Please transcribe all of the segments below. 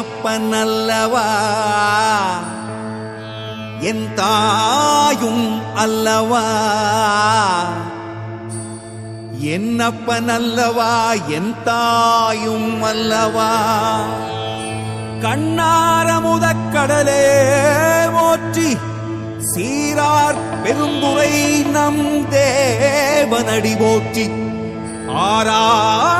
என்னப்பன் அல்லவா என் தாயும் அல்லவா? என்னப்பன் அல்லவா என் தாயும் அல்லவா? கண்ணார முதக்கடலே மோற்றி சீரார் பெருந்துரை நம் தேவனடி போற்றி. ஆராத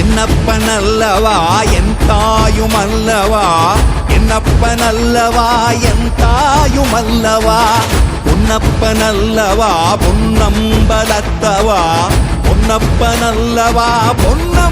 என்னப்பன் அல்லவா என் தாயும் அல்லவா? என்னப்பன் அல்லவா என் தாயும் அல்லவா? பொன்னப்பன் அல்லவா பொன்னம்பலத்தவா? பொன்னப்பன் அல்லவா பொன்னம்